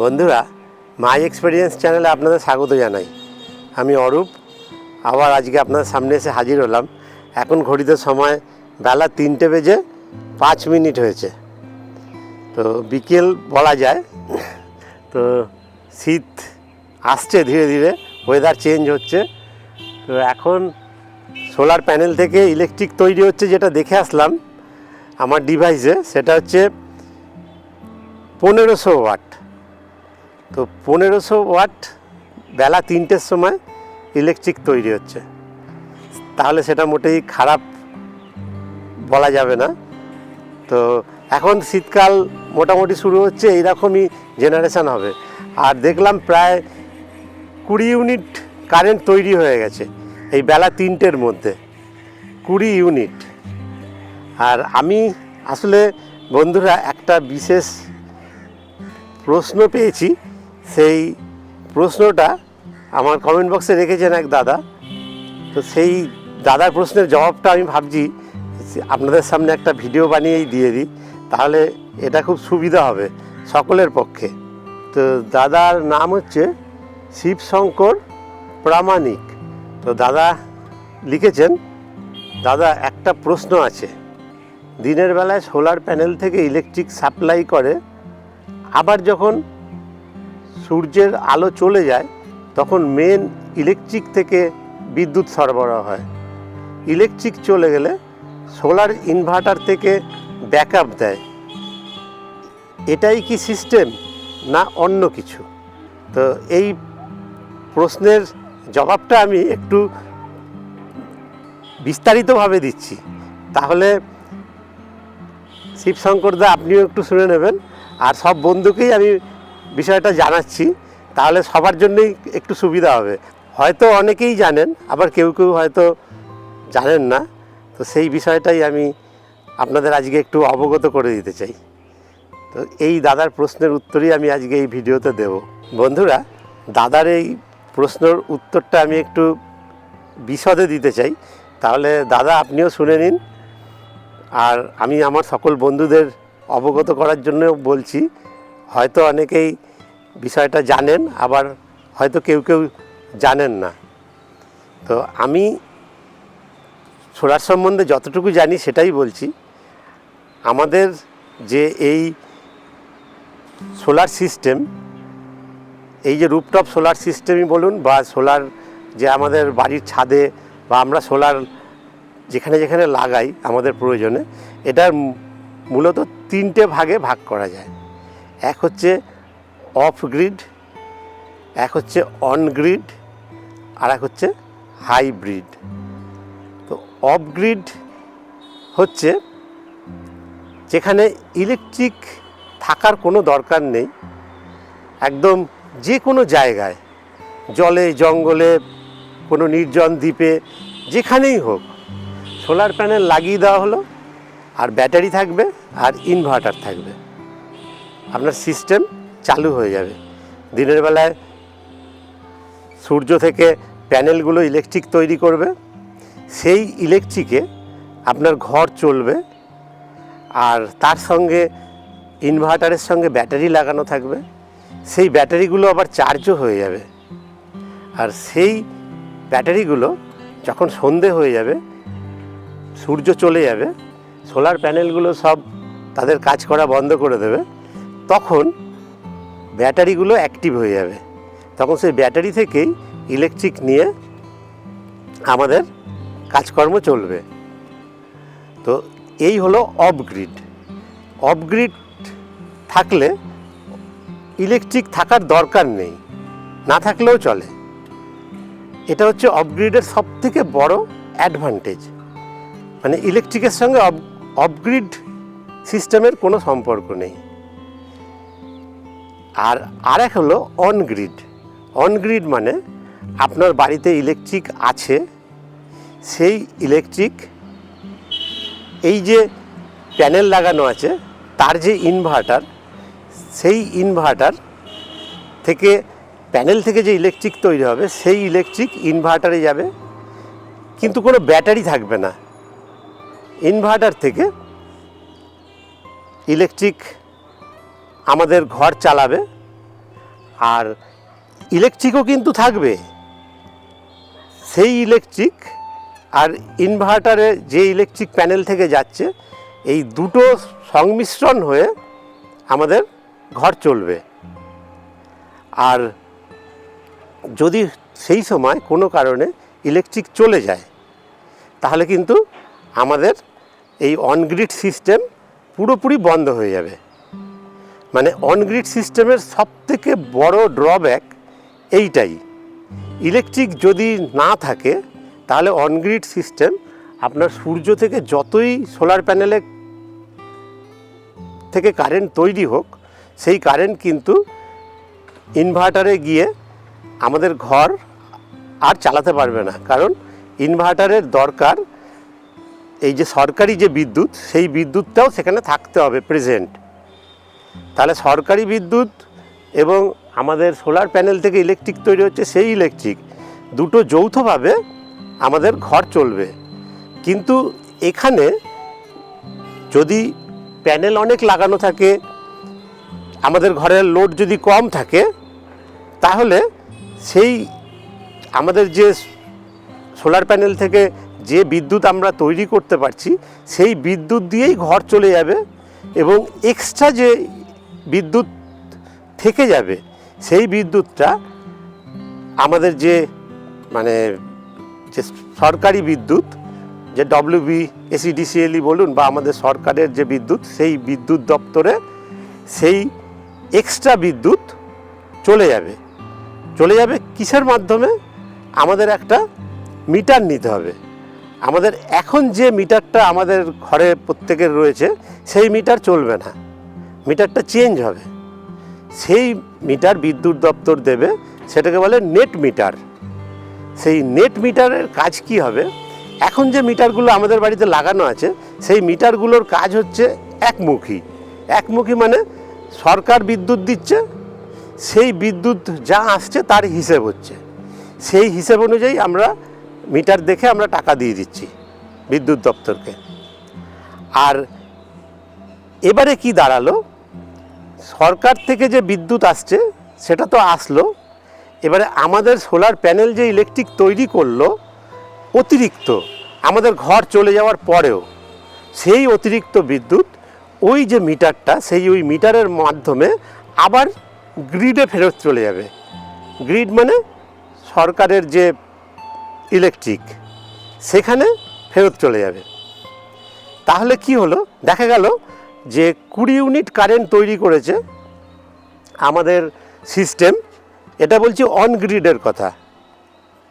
বন্ধুরা মাই এক্সপিরিয়েন্স চ্যানেলে আপনাদের স্বাগত জানাই। আমি অরূপ, আবার আজকে আপনাদের সামনে এসে হাজির হলাম। এখন ঘড়িতে সময় বেলা তিনটে বেজে পাঁচ মিনিট হয়েছে। তো বিকেল বলা যায়, তো শীত আসছে ধীরে ধীরে ওয়েদার চেঞ্জ হচ্ছে। তো এখন সোলার প্যানেল থেকে ইলেকট্রিক তৈরি হচ্ছে যেটা দেখে আসলাম আমার ডিভাইসে সেটা হচ্ছে পনেরোশো ওয়াট তো পনেরোশো ওয়াট বেলা তিনটের সময় ইলেকট্রিক তৈরি হচ্ছে। তাহলে সেটা মোটেই খারাপ বলা যাবে না। তো এখন শীতকাল মোটামুটি শুরু হচ্ছে, এইরকমই জেনারেশান হবে। আর দেখলাম প্রায় কুড়ি ইউনিট কারেন্ট তৈরি হয়ে গেছে, এই বেলা তিনটের মধ্যে। কুড়ি ইউনিট আর আমি আসলে বন্ধুরা একটা বিশেষ প্রশ্ন পেয়েছি সেই প্রশ্নটা আমার কমেন্ট বক্সে রেখেছেন এক দাদা। তো সেই দাদার প্রশ্নের জবাবটা আমি ভাবছি আপনাদের সামনে একটা ভিডিও বানিয়েই দিয়ে দিই, তাহলে এটা খুব সুবিধা হবে সকলের পক্ষে। তো দাদার নাম হচ্ছে শিবশঙ্কর প্রামাণিক। তো দাদা লিখেছেন, দাদা, একটা প্রশ্ন আছে। দিনের বেলায় সোলার প্যানেল থেকে ইলেকট্রিক সাপ্লাই করে, আবার যখন সূর্যের আলো চলে যায়, তখন মেন ইলেকট্রিক থেকে বিদ্যুৎ সরবরাহ হয়। ইলেকট্রিক চলে গেলে সোলার ইনভার্টার থেকে ব্যাকআপ দেয়। এটাই কি সিস্টেম না অন্য কিছু? তো এই প্রশ্নের জবাবটা আমি একটু বিস্তারিতভাবে দিচ্ছি। তাহলে শিবশঙ্কর দা, আপনিও একটু শুনে নেবেন। আর সব বন্ধুকেই আমি বিষয়টা জানাচ্ছি, তাহলে সবার জন্যই একটু সুবিধা হবে। হয়তো অনেকেই জানেন, আবার কেউ কেউ হয়তো জানেন না, তো সেই বিষয়টাই আমি আপনাদের আজকে একটু অবগত করে দিতে চাই। তো এই দাদার প্রশ্নের উত্তরই আমি আজকে এই ভিডিওতে দেব। বন্ধুরা, দাদার এই প্রশ্নের উত্তরটা আমি একটু বিশদে দিতে চাই। তাহলে দাদা, আপনিও শুনে নিন। আর আমি আমার সকল বন্ধুদের অবগত করার জন্য বলছি হয়তো অনেকেই বিষয়টা জানেন, আবার হয়তো কেউ কেউ জানেন না। তো আমি সোলার সম্বন্ধে যতটুকু জানি সেটাই বলছি, আমাদের যে এই সোলার সিস্টেম, এই যে রুপটপ সোলার সিস্টেমই বলুন বা সোলার যে আমাদের বাড়ির ছাদে বা আমরা সোলার যেখানে যেখানে লাগাই আমাদের প্রয়োজনে, এটার মূলত তিনটে ভাগে ভাগ করা যায়। এক হচ্ছে অফ গ্রিড এক হচ্ছে অন গ্রিড আর এক হচ্ছে হাইব্রিড তো অফ গ্রিড হচ্ছে যেখানে ইলেকট্রিক থাকার কোনো দরকার নেই, একদম যে কোনো জায়গায়, জলে, জঙ্গলে, কোনো নির্জন দ্বীপে, যেখানেই হোক সোলার প্যানেল লাগিয়ে দেওয়া হলো, আর ব্যাটারি থাকবে, আর ইনভার্টার থাকবে। আপনার সিস্টেম চালু হয়ে যাবে। দিনের বেলায় সূর্য থেকে প্যানেলগুলো ইলেকট্রিক তৈরি করবে, সেই ইলেকট্রিকে আপনার ঘর চলবে, আর তার সঙ্গে ইনভার্টারের সঙ্গে ব্যাটারি লাগানো থাকবে, সেই ব্যাটারিগুলো আবার চার্জও হয়ে যাবে। আর সেই ব্যাটারিগুলো যখন সন্ধে হয়ে যাবে, সূর্য চলে যাবে, সোলার প্যানেলগুলো সব তাদের কাজ করা বন্ধ করে দেবে তখন ব্যাটারিগুলো অ্যাক্টিভ হয়ে যাবে। তখন সেই ব্যাটারি থেকেই ইলেকট্রিক নিয়ে আমাদের কাজকর্ম চলবে। তো এই হলো অফগ্রিড অফগ্রিড থাকলে ইলেকট্রিক থাকার দরকার নেই, না থাকলেও চলে। এটা হচ্ছে অফগ্রিডের সব থেকে বড় অ্যাডভান্টেজ মানে ইলেকট্রিকের সঙ্গে অফগ্রিড সিস্টেমের কোনো সম্পর্ক নেই। আর আরেক হলো অনগ্রিড অনগ্রিড মানে আপনার বাড়িতে ইলেকট্রিক আছে, সেই ইলেকট্রিক এই যে প্যানেল লাগানো আছে, তার যে ইনভার্টার সেই ইনভার্টার থেকে প্যানেল থেকে যে ইলেকট্রিক তৈরি হবে, সেই ইলেকট্রিক ইনভার্টারে যাবে, কিন্তু কোনো ব্যাটারি থাকবে না। ইনভার্টার থেকে ইলেকট্রিক আমাদের ঘর চালাবে আর ইলেকট্রিকও কিন্তু থাকবে। সেই ইলেকট্রিক আর ইনভার্টারে যে ইলেকট্রিক প্যানেল থেকে যাচ্ছে, এই দুটো সংমিশ্রণ হয়ে আমাদের ঘর চলবে। আর যদি সেই সময় কোনো কারণে ইলেকট্রিক চলে যায়, তাহলে কিন্তু আমাদের এই অনগ্রিড সিস্টেম পুরোপুরি বন্ধ হয়ে যাবে। মানে অনগ্রিড সিস্টেমের সবথেকে বড় ড্রব্যাক এইটাই। ইলেকট্রিক যদি না থাকে, তাহলে অনগ্রিড সিস্টেম আপনার সূর্য থেকে যতই সোলার প্যানেলে থেকে কারেন্ট তৈরি হোক, সেই কারেন্ট কিন্তু ইনভার্টারে গিয়ে আমাদের ঘর আর চালাতে পারবে না। কারণ ইনভার্টারের দরকার এই যে সরকারি যে বিদ্যুৎ, সেই বিদ্যুৎটাও সেখানে থাকতে হবে প্রেজেন্ট তাহলে সরকারি বিদ্যুৎ এবং আমাদের সোলার প্যানেল থেকে ইলেকট্রিক তৈরি হচ্ছে সেই ইলেকট্রিক দুটো যৌথভাবে আমাদের ঘর চলবে। কিন্তু এখানে যদি প্যানেল অনেক লাগানো থাকে, আমাদের ঘরের লোড যদি কম থাকে, তাহলে সেই আমাদের যে সোলার প্যানেল থেকে যে বিদ্যুৎ আমরা তৈরি করতে পারছি, সেই বিদ্যুৎ দিয়েই ঘর চলে যাবে এবং এক্সট্রা যে বিদ্যুৎ থেকে যাবে, সেই বিদ্যুৎটা আমাদের যে মানে যে সরকারি বিদ্যুৎ, যে ডব্লিউবি এসিডিসিএলই বলুন বা আমাদের সরকারের যে বিদ্যুৎ, সেই বিদ্যুৎ দপ্তরে সেই এক্সট্রা বিদ্যুৎ চলে যাবে। চলে যাবে কিসের মাধ্যমে? আমাদের একটা মিটার নিতে হবে। আমাদের এখন যে মিটারটা আমাদের ঘরে প্রত্যেকের রয়েছে, সেই মিটার চলবে না। মিটারটা চেঞ্জ হবে। সেই মিটার বিদ্যুৎ দপ্তর দেবে, সেটাকে বলে নেট মিটার। সেই নেট মিটারের কাজ কি হবে? এখন যে মিটারগুলো আমাদের বাড়িতে লাগানো আছে, সেই মিটারগুলোর কাজ হচ্ছে একমুখী। একমুখী মানে সরকার বিদ্যুৎ দিচ্ছে, সেই বিদ্যুৎ যা আসছে তার হিসেব হচ্ছে। সেই হিসেব অনুযায়ী আমরা মিটার দেখে আমরা টাকা দিয়ে দিচ্ছি বিদ্যুৎ দপ্তরকে। আর এবারে কি দাঁড়াল? সরকার থেকে যে বিদ্যুৎ আসছে, সেটা তো আসলো। এবারে আমাদের সোলার প্যানেল যে ইলেকট্রিক তৈরি করল, অতিরিক্ত আমাদের ঘর চলে যাওয়ার পরেও সেই অতিরিক্ত বিদ্যুৎ ওই যে মিটারটা, সেই ওই মিটারের মাধ্যমে আবার গ্রিডে ফেরত চলে যাবে। গ্রিড মানে সরকারের যে ইলেকট্রিক, সেখানে ফেরত চলে যাবে। তাহলে কি হলো? দেখা গেল যে কুড়ি ইউনিট কারেন্ট তৈরি করেছে আমাদের সিস্টেম, এটা বলছি অন গ্রিডের কথা।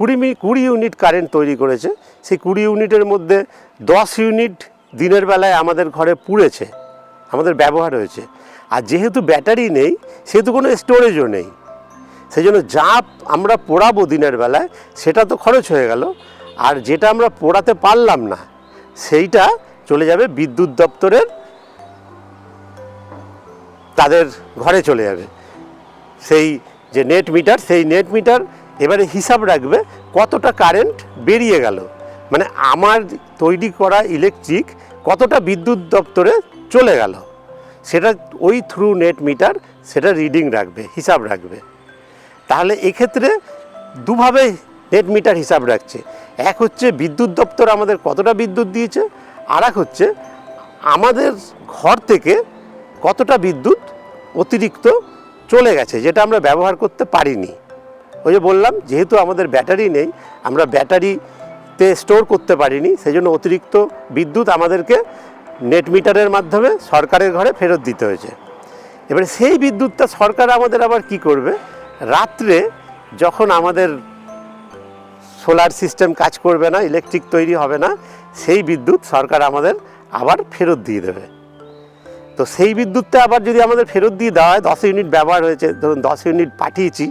কুড়ি মি, কুড়ি ইউনিট কারেন্ট তৈরি করেছে, সেই কুড়ি ইউনিটের মধ্যে দশ ইউনিট দিনের বেলায় আমাদের ঘরে পুড়েছে, আমাদের ব্যবহার হয়েছে। আর যেহেতু ব্যাটারি নেই, সেহেতু কোনো স্টোরেজও নেই। সেই জন্য যা আমরা পোড়াবো দিনের বেলায়, সেটা তো খরচ হয়ে গেল। আর যেটা আমরা পোড়াতে পারলাম না, সেইটা চলে যাবে বিদ্যুৎ দপ্তরের তাদের ঘরে চলে যাবে। সেই যে নেট মিটার সেই নেট মিটার এবারে হিসাব রাখবে কতটা কারেন্ট বেরিয়ে গেল। মানে আমার তৈরি করা ইলেকট্রিক কতটা বিদ্যুৎ দপ্তরে চলে গেল। সেটা ওই থ্রু নেট মিটার সেটা রিডিং রাখবে, হিসাব রাখবে। তাহলে এক্ষেত্রে দুভাবে নেট মিটার হিসাব রাখছে। এক হচ্ছে বিদ্যুৎ দপ্তর আমাদের কতটা বিদ্যুৎ দিয়েছে আর এক হচ্ছে আমাদের ঘর থেকে কতটা বিদ্যুৎ অতিরিক্ত চলে গেছে, যেটা আমরা ব্যবহার করতে পারিনি। ওই যে বললাম, যেহেতু আমাদের ব্যাটারি নেই, আমরা ব্যাটারিতে স্টোর করতে পারিনি সেই জন্য অতিরিক্ত বিদ্যুৎ আমাদেরকে নেট মিটারের মাধ্যমে সরকারের ঘরে ফেরত দিতে হয়েছে। এবারে সেই বিদ্যুৎটা সরকার আমাদের আবার কি করবে? রাত্রে যখন আমাদের সোলার সিস্টেম কাজ করবে না, ইলেকট্রিক তৈরি হবে না, সেই বিদ্যুৎ সরকার আমাদের আবার ফেরত দিয়ে দেবে। তো সেই বিদ্যুৎটা আবার যদি আমাদের ফেরত দিয়ে দেওয়া হয়, দশ ইউনিট ব্যবহার হয়েছে, ধরুন দশ ইউনিট পাঠিয়েছি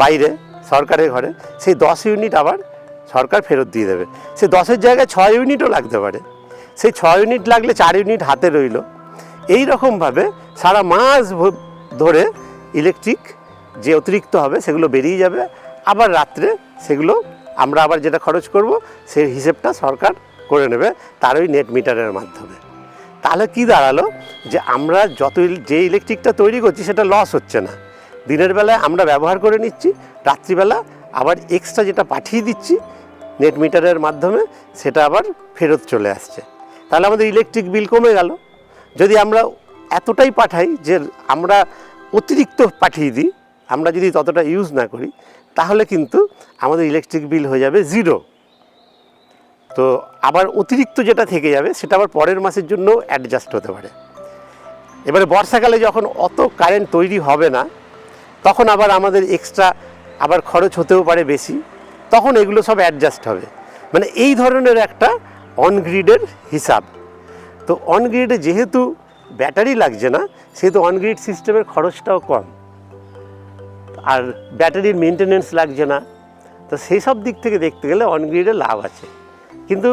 বাইরে, সরকারের ঘরে, সেই দশ ইউনিট আবার সরকার ফেরত দিয়ে দেবে। সে দশের জায়গায় ছয় ইউনিটও লাগতে পারে। সেই ছয় ইউনিট লাগলে চার ইউনিট হাতে রইল। এই রকমভাবে সারা মাস ধরে ইলেকট্রিক যে অতিরিক্ত হবে সেগুলো বেরিয়ে যাবে। আবার রাত্রে সেগুলো আমরা আবার যেটা খরচ করব, সেই হিসেবটা সরকার করে নেবে তার ওই নেট মিটারের মাধ্যমে। তাহলে কি দাঁড়াল? যে আমরা যত যে ইলেকট্রিকটা তৈরি করছি সেটা লস হচ্ছে না। দিনের বেলায় আমরা ব্যবহার করে নিচ্ছি, রাত্রিবেলা আবার এক্সট্রা যেটা পাঠিয়ে দিচ্ছি নেট মিটারের মাধ্যমে, সেটা আবার ফেরত চলে আসছে। তাহলে আমাদের ইলেকট্রিক বিল কমে গেল। যদি আমরা এতটাই পাঠাই যে আমরা অতিরিক্ত পাঠিয়ে দিই, আমরা যদি ততটা ইউজ না করি, তাহলে কিন্তু আমাদের ইলেকট্রিক বিল হয়ে যাবে জিরো তো আবার অতিরিক্ত যেটা থেকে যাবে, সেটা আবার পরের মাসের জন্য অ্যাডজাস্ট হতে পারে। এবারে বর্ষাকালে যখন অত কারেন্ট তৈরি হবে না, তখন আবার আমাদের এক্সট্রা আবার খরচ হতেও পারে বেশি, তখন এগুলো সব অ্যাডজাস্ট হবে। মানে এই ধরনের একটা অনগ্রিডের হিসাব। তো অনগ্রিডে যেহেতু ব্যাটারি লাগছে না, সেহেতু অনগ্রিড সিস্টেমের খরচটাও কম। আর ব্যাটারির মেনটেনেন্স লাগছে না। তো সেই সব দিক থেকে দেখতে গেলে অনগ্রিডে লাভ আছে। কিন্তু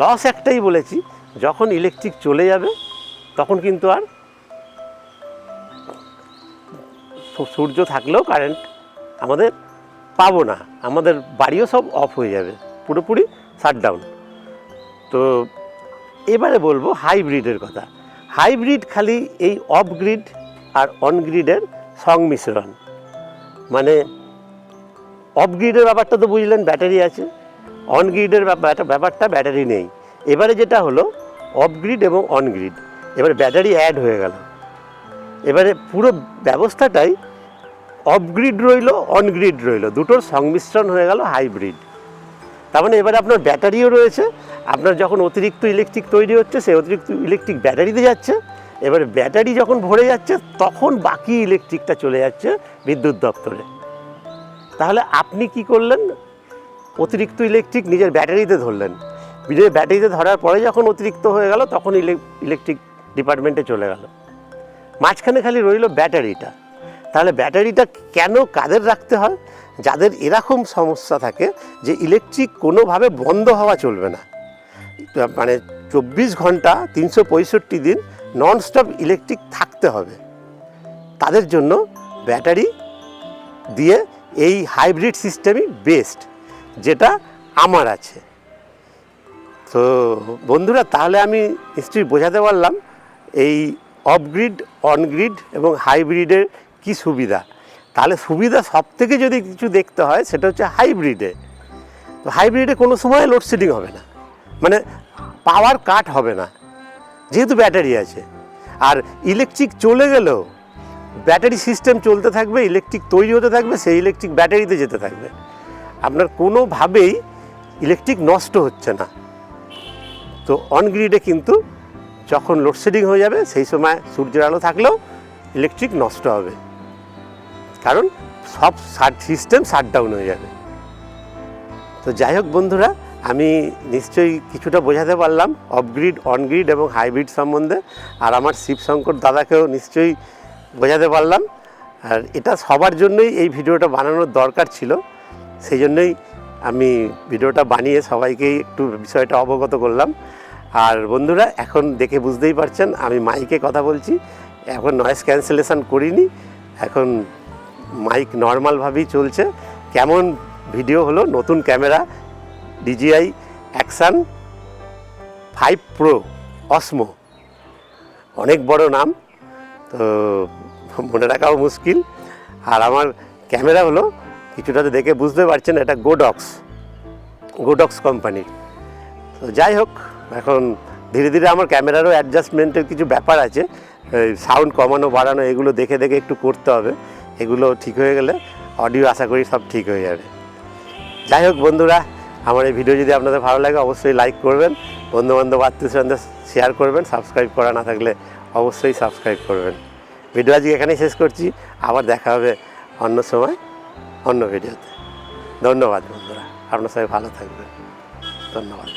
লস একটাই বলেছি, যখন ইলেকট্রিক চলে যাবে, তখন কিন্তু আর সূর্য থাকলেও কারেন্ট আমাদের পাবো না, আমাদের বাড়িও সব অফ হয়ে যাবে, পুরোপুরি শাটডাউন তো এবারে বলব হাইব্রিডের কথা। হাইব্রিড খালি এই অফ গ্রিড আর অন গ্রিডের সংমিশ্রণ। মানে অফ গ্রিডের ব্যাপারটা তো বুঝলেন, ব্যাটারি আছে অন গ্রিডের ব্যাপারটা ব্যাটারি নেই। এবারে যেটা হলো অফ গ্রিড এবং অন গ্রিড এবারে ব্যাটারি অ্যাড হয়ে গেল। এবারে পুরো ব্যবস্থাটাই অফ গ্রিড রইল অন গ্রিড রইল। দুটোর সংমিশ্রণ হয়ে গেল হাইব্রিড তার মানে এবারে আপনার ব্যাটারিও রয়েছে। আপনার যখন অতিরিক্ত ইলেকট্রিক তৈরি হচ্ছে, সেই অতিরিক্ত ইলেকট্রিক ব্যাটারিতে যাচ্ছে। এবারে ব্যাটারি যখন ভরে যাচ্ছে, তখন বাকি ইলেকট্রিকটা চলে যাচ্ছে বিদ্যুৎ দপ্তরে। তাহলে আপনি কি করলেন? অতিরিক্ত ইলেকট্রিক নিজের ব্যাটারিতে ধরলেন। নিজের ব্যাটারিতে ধরার পরে যখন অতিরিক্ত হয়ে গেল, তখন ইলেকট্রিক ডিপার্টমেন্টে চলে গেল। মাঝখানে খালি রইল ব্যাটারিটা। তাহলে ব্যাটারিটা কেন কাদের রাখতে হয়? যাদের এরকম সমস্যা থাকে যে ইলেকট্রিক কোনোভাবে বন্ধ হওয়া চলবে না। মানে চব্বিশ ঘণ্টা, তিনশো পঁয়ষট্টি দিন ননস্টপ ইলেকট্রিক থাকতে হবে। তাদের জন্য ব্যাটারি দিয়ে এই হাইব্রিড সিস্টেমই বেস্ট যেটা আমার আছে। তো বন্ধুরা, তাহলে আমি নিশ্চয়ই বোঝাতে পারলাম এই অফগ্রিড অনগ্রিড এবং হাইব্রিডের কি সুবিধা। তাহলে সুবিধা সব থেকে যদি কিছু দেখতে হয়, সেটা হচ্ছে হাইব্রিডে তো হাইব্রিডে কোনো সময় লোডশেডিং হবে না। মানে পাওয়ার কাট হবে না। যেহেতু ব্যাটারি আছে। আর ইলেকট্রিক চলে গেলেও ব্যাটারি সিস্টেম চলতে থাকবে ইলেকট্রিক তৈরি হতে থাকবে, সেই ইলেকট্রিক ব্যাটারিতে যেতে থাকবে। আপনার কোনোভাবেই ইলেকট্রিক নষ্ট হচ্ছে না। তো অনগ্রিডে কিন্তু যখন লোডশেডিং হয়ে যাবে, সেই সময় সূর্যের আলো থাকলেও ইলেকট্রিক নষ্ট হবে। কারণ সব সিস্টেম শাটডাউন হয়ে যাবে। তো যাই হোক বন্ধুরা, আমি নিশ্চয়ই কিছুটা বোঝাতে পারলাম অফগ্রিড অনগ্রিড এবং হাইব্রিড সম্বন্ধে, আর আমার শিবশঙ্কর দাদাকেও নিশ্চয়ই বোঝাতে পারলাম। আর এটা সবার জন্যই এই ভিডিওটা বানানোর দরকার ছিল। সেই জন্যই আমি ভিডিওটা বানিয়ে সবাইকেই একটু বিষয়টা অবগত করলাম। আর বন্ধুরা, এখন দেখে বুঝতেই পারছেন, আমি মাইকে কথা বলছি। এখন নয়েজ ক্যান্সেলেশন করিনি, এখন মাইক নর্মালভাবেই চলছে। কেমন ভিডিও হলো? নতুন camera DJI action five pro Osmo অনেক বড় নাম, তো মনে রাখাও মুশকিল। আর আমার ক্যামেরা হলো কিছুটা তো দেখে বুঝতে পারছেন, এটা গোডক্স গোডক্স কোম্পানির তো যাই হোক, এখন ধীরে ধীরে আমার ক্যামেরারও অ্যাডজাস্টমেন্টের কিছু ব্যাপার আছে। সাউন্ড কমানো, বাড়ানো, এগুলো দেখে দেখে একটু করতে হবে। এগুলো ঠিক হয়ে গেলে অডিও আশা করি সব ঠিক হয়ে যাবে। যাই হোক বন্ধুরা, আমার এই ভিডিও যদি আপনাদের ভালো লাগে, অবশ্যই লাইক করবেন। বন্ধুবান্ধব আত্মীয় স্বজনদের শেয়ার করবেন। সাবস্ক্রাইব করা না থাকলে অবশ্যই সাবস্ক্রাইব করবেন। ভিডিও আজকে এখানেই শেষ করছি। আবার দেখা হবে অন্য সময়। অন্য ভিডিওতে। ধন্যবাদ বন্ধুরা। আপনার সবাই ভালো থাকবেন। ধন্যবাদ।